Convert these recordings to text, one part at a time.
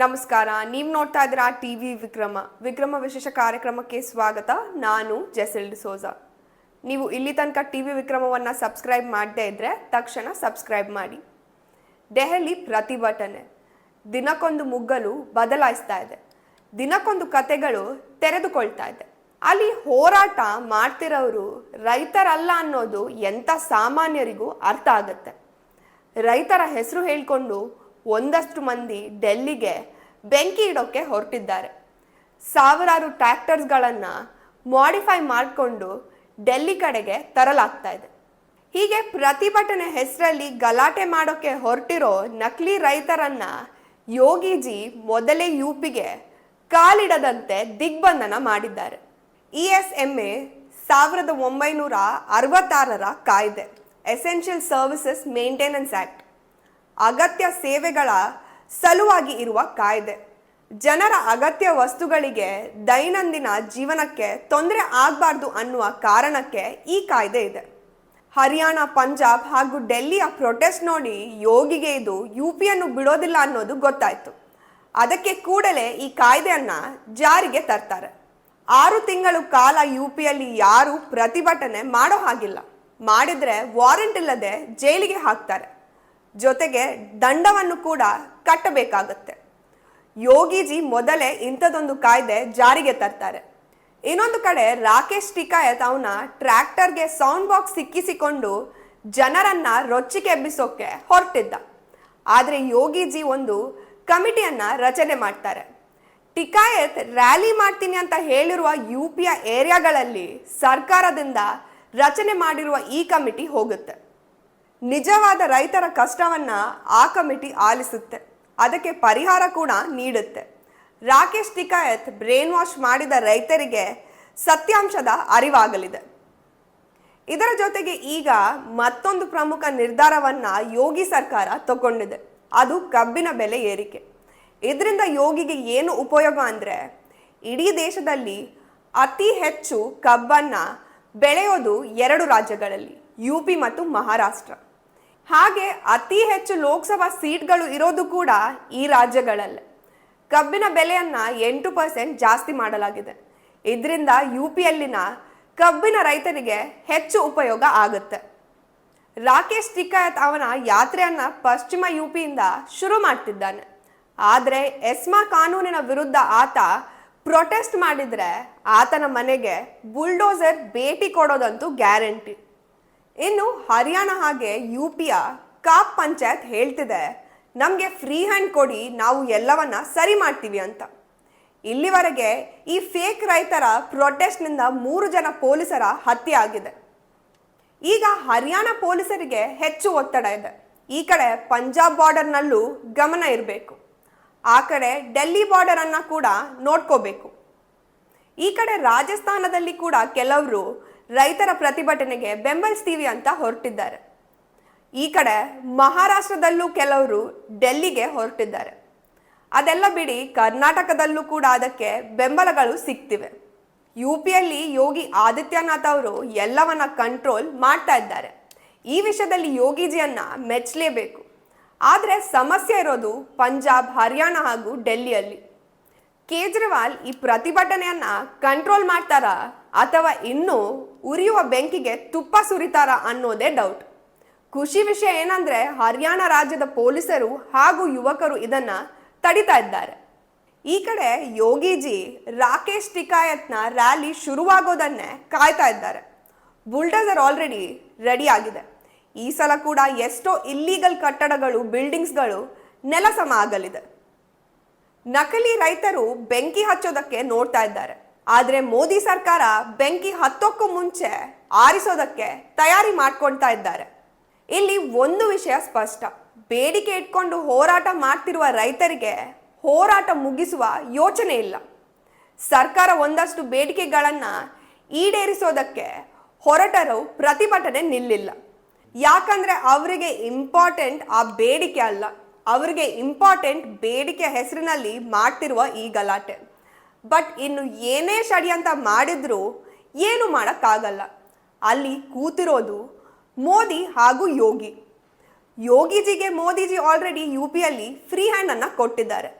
ನಮಸ್ಕಾರ. ನೀವು ನೋಡ್ತಾ ಇದ್ದೀರಾ ಟಿ ವಿ ವಿಕ್ರಮ. ವಿಕ್ರಮ ವಿಶೇಷ ಕಾರ್ಯಕ್ರಮಕ್ಕೆ ಸ್ವಾಗತ. ನಾನು ಜೆಸಿಲ್ ಡಿಸೋಜ ನೀವು ಇಲ್ಲಿ ತನಕ ಟಿ ವಿ ವಿಕ್ರಮವನ್ನು ಸಬ್ಸ್ಕ್ರೈಬ್ ಮಾಡದೇ ಇದ್ದರೆ ತಕ್ಷಣ ಸಬ್ಸ್ಕ್ರೈಬ್ ಮಾಡಿ. ದೆಹಲಿ ಪ್ರತಿಭಟನೆ. ದಿನಕ್ಕೊಂದು ಮುಗ್ಗಲು ಬದಲಾಯಿಸ್ತಾ ಇದೆ. ದಿನಕ್ಕೊಂದು ಕತೆಗಳು ತೆರೆದುಕೊಳ್ತಾ ಇದೆ. ಅಲ್ಲಿ ಹೋರಾಟ ಮಾಡ್ತಿರೋರು ರೈತರಲ್ಲ ಅನ್ನೋದು ಎಂಥ ಸಾಮಾನ್ಯರಿಗೂ ಅರ್ಥ ಆಗುತ್ತೆ. ರೈತರ ಹೆಸರು ಹೇಳ್ಕೊಂಡು ಒಂದಷ್ಟು ಮಂದಿ ಡೆಲ್ಲಿಗೆ ಬೆಂಕಿ ಇಡೋಕ್ಕೆ ಹೊರಟಿದ್ದಾರೆ. ಸಾವಿರಾರು ಟ್ರ್ಯಾಕ್ಟರ್ಸ್ಗಳನ್ನು ಮಾಡಿಫೈ ಮಾಡಿಕೊಂಡು ಡೆಲ್ಲಿ ಕಡೆಗೆ ತರಲಾಗ್ತಾ ಇದೆ. ಹೀಗೆ ಪ್ರತಿಭಟನೆ ಹೆಸರಲ್ಲಿ ಗಲಾಟೆ ಮಾಡೋಕ್ಕೆ ಹೊರಟಿರೋ ನಕಲಿ ರೈತರನ್ನ ಯೋಗಿಜಿ ಮೊದಲೇ ಯುಪಿಗೆ ಕಾಲಿಡದಂತೆ ದಿಗ್ಬಂಧನ ಮಾಡಿದ್ದಾರೆ. ಇ ಎಸ್ ಎಂ ಎ ಸಾವಿರದ ಒಂಬೈನೂರ ಅರವತ್ತಾರರ ಕಾಯ್ದೆ ಎಸೆನ್ಷಿಯಲ್ ಸರ್ವಿಸಸ್ ಮೇಂಟೆನೆನ್ಸ್ ಆಕ್ಟ್ ಅಗತ್ಯ ಸೇವೆಗಳ ಸಲುವಾಗಿ ಇರುವ ಕಾಯ್ದೆ. ಜನರ ಅಗತ್ಯ ವಸ್ತುಗಳಿಗೆ ದೈನಂದಿನ ಜೀವನಕ್ಕೆ ತೊಂದರೆ ಆಗಬಾರ್ದು ಅನ್ನುವ ಕಾರಣಕ್ಕೆ ಈ ಕಾಯ್ದೆ ಇದೆ. ಹರಿಯಾಣ, ಪಂಜಾಬ್ ಹಾಗೂ ಡೆಲ್ಲಿಯ ಪ್ರೊಟೆಸ್ಟ್ ನೋಡಿ ಯೋಗಿಗೆ ಇದು ಯು ಪಿಯನ್ನು ಬಿಡೋದಿಲ್ಲ ಅನ್ನೋದು ಗೊತ್ತಾಯಿತು. ಅದಕ್ಕೆ ಕೂಡಲೇ ಈ ಕಾಯ್ದೆಯನ್ನು ಜಾರಿಗೆ ತರ್ತಾರೆ. ಆರು ತಿಂಗಳು ಕಾಲ ಯು ಪಿಯಲ್ಲಿ ಯಾರೂ ಪ್ರತಿಭಟನೆ ಮಾಡೋ ಹಾಗಿಲ್ಲ. ಮಾಡಿದ್ರೆ ವಾರೆಂಟ್ ಇಲ್ಲದೆ ಜೈಲಿಗೆ ಹಾಕ್ತಾರೆ. ಜೊತೆಗೆ ದಂಡವನ್ನು ಕೂಡ ಕಟ್ಟಬೇಕಾಗತ್ತೆ. ಯೋಗಿಜಿ ಮೊದಲೇ ಇಂಥದೊಂದು ಕಾಯ್ದೆ ಜಾರಿಗೆ ತರ್ತಾರೆ. ಇನ್ನೊಂದು ಕಡೆ ರಾಕೇಶ್ ಟಿಕಾಯತ್ ಅವನ ಟ್ರ್ಯಾಕ್ಟರ್ಗೆ ಸೌಂಡ್ ಬಾಕ್ಸ್ ಸಿಕ್ಕಿಸಿಕೊಂಡು ಜನರನ್ನ ರೊಚ್ಚಿಗೆ ಎಬ್ಬಿಸೋಕೆ ಹೊರಟಿದ್ದ. ಆದರೆ ಯೋಗಿಜಿ ಒಂದು ಕಮಿಟಿಯನ್ನ ರಚನೆ ಮಾಡ್ತಾರೆ. ಟಿಕಾಯತ್ ರ್ಯಾಲಿ ಮಾಡ್ತೀನಿ ಅಂತ ಹೇಳಿರುವ ಯು ಪಿಯ ಏರಿಯಾಗಳಲ್ಲಿ ಸರ್ಕಾರದಿಂದ ರಚನೆ ಮಾಡಿರುವ ಈ ಕಮಿಟಿ ಹೋಗುತ್ತೆ. ನಿಜವಾದ ರೈತರ ಕಷ್ಟವನ್ನ ಆ ಕಮಿಟಿ ಆಲಿಸುತ್ತೆ. ಅದಕ್ಕೆ ಪರಿಹಾರ ಕೂಡ ನೀಡುತ್ತೆ. ರಾಕೇಶ್ ಟಿಕಾಯತ್ ಬ್ರೇನ್ ವಾಶ್ ಮಾಡಿದ ರೈತರಿಗೆ ಸತ್ಯಾಂಶದ ಅರಿವಾಗಲಿದೆ. ಇದರ ಜೊತೆಗೆ ಈಗ ಮತ್ತೊಂದು ಪ್ರಮುಖ ನಿರ್ಧಾರವನ್ನ ಯೋಗಿ ಸರ್ಕಾರ ತಗೊಂಡಿದೆ. ಅದು ಕಬ್ಬಿನ ಬೆಲೆ ಏರಿಕೆ. ಇದರಿಂದ ಯೋಗಿಗೆ ಏನು ಉಪಯೋಗ ಅಂದ್ರೆ ಇಡೀ ದೇಶದಲ್ಲಿ ಅತಿ ಹೆಚ್ಚು ಕಬ್ಬನ್ನ ಬೆಳೆಯೋದು ಎರಡು ರಾಜ್ಯಗಳಲ್ಲಿ, ಯು ಪಿ ಮತ್ತು ಮಹಾರಾಷ್ಟ್ರ. ಹಾಗೆ ಅತಿ ಹೆಚ್ಚು ಲೋಕಸಭಾ ಸೀಟ್ಗಳು ಇರೋದು ಕೂಡ ಈ ರಾಜ್ಯಗಳಲ್ಲೇ. ಕಬ್ಬಿನ ಬೆಲೆಯನ್ನ ಎಂಟು ಪರ್ಸೆಂಟ್ ಜಾಸ್ತಿ ಮಾಡಲಾಗಿದೆ. ಇದರಿಂದ ಯು ಪಿಯಲ್ಲಿನ ಕಬ್ಬಿನ ರೈತರಿಗೆ ಹೆಚ್ಚು ಉಪಯೋಗ ಆಗುತ್ತೆ. ರಾಕೇಶ್ ಟಿಕಾಯತ್ ಅವನ ಯಾತ್ರೆಯನ್ನ ಪಶ್ಚಿಮ ಯು ಪಿಯಿಂದ ಶುರು ಮಾಡ್ತಿದ್ದಾನೆ. ಆದರೆ ಎಸ್ಮಾ ಕಾನೂನಿನ ವಿರುದ್ಧ ಆತ ಪ್ರೊಟೆಸ್ಟ್ ಮಾಡಿದ್ರೆ ಆತನ ಮನೆಗೆ ಬುಲ್ಡೋಸರ್ ಭೇಟಿ ಕೊಡೋದಂತೂ ಗ್ಯಾರಂಟಿ. ಇನ್ನು ಹರಿಯಾಣ ಹಾಗೆ ಯು ಪಿಯ ಕಾಪ್ ಪಂಚಾಯತ್ ಹೇಳ್ತಿದೆ, ನಮಗೆ ಫ್ರೀ ಹ್ಯಾಂಡ್ ಕೊಡಿ, ನಾವು ಎಲ್ಲವನ್ನ ಸರಿ ಮಾಡ್ತೀವಿ ಅಂತ. ಇಲ್ಲಿವರೆಗೆ ಈ ಫೇಕ್ ರೈತರ ಪ್ರೊಟೆಸ್ಟ್ನಿಂದ ಮೂರು ಜನ ಪೊಲೀಸರ ಹತ್ಯೆ ಆಗಿದೆ. ಈಗ ಹರಿಯಾಣ ಪೊಲೀಸರಿಗೆ ಹೆಚ್ಚು ಒತ್ತಡ ಇದೆ. ಈ ಕಡೆ ಪಂಜಾಬ್ ಬಾರ್ಡರ್ನಲ್ಲೂ ಗಮನ ಇರಬೇಕು. ಆ ಕಡೆ ಡೆಲ್ಲಿ ಬಾರ್ಡರ್ ಅನ್ನ ಕೂಡ ನೋಡ್ಕೋಬೇಕು. ಈ ಕಡೆ ರಾಜಸ್ಥಾನದಲ್ಲಿ ಕೂಡ ಕೆಲವರು ರೈತರ ಪ್ರತಿಭಟನೆಗೆ ಬೆಂಬಲಿಸ್ತೀವಿ ಅಂತ ಹೊರಟಿದ್ದಾರೆ. ಈ ಕಡೆ ಮಹಾರಾಷ್ಟ್ರದಲ್ಲೂ ಕೆಲವರು ಡೆಲ್ಲಿಗೆ ಹೊರಟಿದ್ದಾರೆ. ಅದೆಲ್ಲ ಬಿಡಿ ಕರ್ನಾಟಕದಲ್ಲೂ ಕೂಡ ಅದಕ್ಕೆ ಬೆಂಬಲಗಳು ಸಿಗ್ತಿವೆ. ಯು ಪಿಯಲ್ಲಿ ಯೋಗಿ ಆದಿತ್ಯನಾಥ್ ಅವರು ಎಲ್ಲವನ್ನ ಕಂಟ್ರೋಲ್ ಮಾಡ್ತಾ ಇದ್ದಾರೆ. ಈ ವಿಷಯದಲ್ಲಿ ಯೋಗಿಜಿಯನ್ನ ಮೆಚ್ಚಲೇಬೇಕು ಆದರೆ ಸಮಸ್ಯೆ ಇರೋದು ಪಂಜಾಬ್, ಹರಿಯಾಣ ಹಾಗೂ ಡೆಲ್ಲಿಯಲ್ಲಿ. ಕೇಜ್ರಿವಾಲ್ ಈ ಪ್ರತಿಭಟನೆಯನ್ನ ಕಂಟ್ರೋಲ್ ಮಾಡ್ತಾರಾ? ಅಥವಾ ಇನ್ನೂ ಉರಿಯುವ ಬೆಂಕಿಗೆ ತುಪ್ಪ ಸುರಿತಾರ ಅನ್ನೋದೇ ಡೌಟ್ ಖುಷಿ ವಿಷಯ ಏನಂದ್ರೆ ಹರಿಯಾಣ ರಾಜ್ಯದ ಪೊಲೀಸರು ಹಾಗೂ ಯುವಕರು ಇದನ್ನ ತಡಿತಾ ಇದ್ದಾರೆ. ಈ ಕಡೆ ಯೋಗಿಜಿ ರಾಕೇಶ್ ಟಿಕಾಯತ್ನ ರ್ಯಾಲಿ ಶುರುವಾಗೋದನ್ನೇ ಕಾಯ್ತಾ ಇದ್ದಾರೆ. ಬುಲ್ಡೋಸರ್ ಆಲ್ರೆಡಿ ರೆಡಿ ಆಗಿದೆ. ಈ ಸಲ ಕೂಡ ಎಷ್ಟೋ ಇಲ್ಲೀಗಲ್ ಕಟ್ಟಡಗಳು ಬಿಲ್ಡಿಂಗ್ಸ್ಗಳು ನೆಲಸಮ ಆಗಲಿದೆ. ನಕಲಿ ರೈತರು ಬೆಂಕಿ ಹಚ್ಚೋದಕ್ಕೆ ನೋಡ್ತಾ ಇದ್ದಾರೆ. ಆದ್ರೆ ಮೋದಿ ಸರ್ಕಾರ ಬೆಂಕಿ ಹತ್ತೋಕ್ಕೂ ಮುಂಚೆ ಆರಿಸೋದಕ್ಕೆ ತಯಾರಿ ಮಾಡ್ಕೊಳ್ತಾ ಇದ್ದಾರೆ. ಇಲ್ಲಿ ಒಂದು ವಿಷಯ ಸ್ಪಷ್ಟ. ಬೇಡಿಕೆ ಇಟ್ಕೊಂಡು ಹೋರಾಟ ಮಾಡ್ತಿರುವ ರೈತರಿಗೆ ಹೋರಾಟ ಮುಗಿಸುವ ಯೋಚನೆ ಇಲ್ಲ. ಸರ್ಕಾರ ಒಂದಷ್ಟು ಬೇಡಿಕೆಗಳನ್ನ ಈಡೇರಿಸೋದಕ್ಕೆ ಹೊರಟರು ಪ್ರತಿಭಟನೆ ನಿಲ್ಲಿಲ್ಲ. ಯಾಕಂದ್ರೆ ಅವರಿಗೆ ಇಂಪಾರ್ಟೆಂಟ್ ಆ ಬೇಡಿಕೆ ಅಲ್ಲ. ಅವರಿಗೆ ಇಂಪಾರ್ಟೆಂಟ್ ಬೇಡಿಕೆ ಹೆಸರಿನಲ್ಲಿ ಮಾಡ್ತಿರುವ ಈ ಗಲಾಟೆ. ಬಟ್ ಇನ್ನು ಏನೇ ಷಡ್ಯಂತ ಮಾಡಿದ್ರೂ ಏನು ಮಾಡೋಕ್ಕಾಗಲ್ಲ. ಅಲ್ಲಿ ಕೂತಿರೋದು ಮೋದಿ ಹಾಗೂ ಯೋಗಿ. ಯೋಗಿಜಿಗೆ ಮೋದಿಜಿ ಆಲ್ರೆಡಿ ಯು ಪಿಯಲ್ಲಿ ಫ್ರೀ ಹ್ಯಾಂಡ್ ಅನ್ನ ಕೊಟ್ಟಿದ್ದಾರೆ.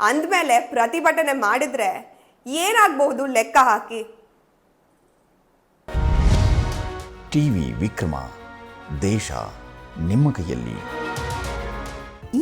ಅಂದಮೇಲೆ ಪ್ರತಿಭಟನೆ ಮಾಡಿದ್ರೆ ಏನಾಗಬಹುದು ಲೆಕ್ಕ ಹಾಕಿ? ಟಿವಿ ವಿಕ್ರಮ, ದೇಶ ನಿಮ್ಮ ಕೈಯಲ್ಲಿ.